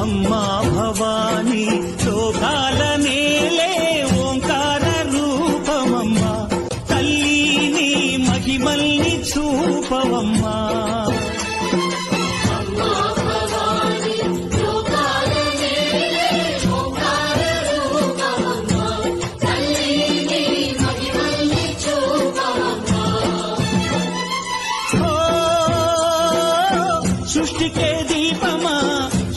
అమ్మా భవానీ శోభాల నేలే ఓంకార రూపమమ్మా. తల్లిని మహిమల్ని చూపవమ్మా. సృష్టికే దీపమా?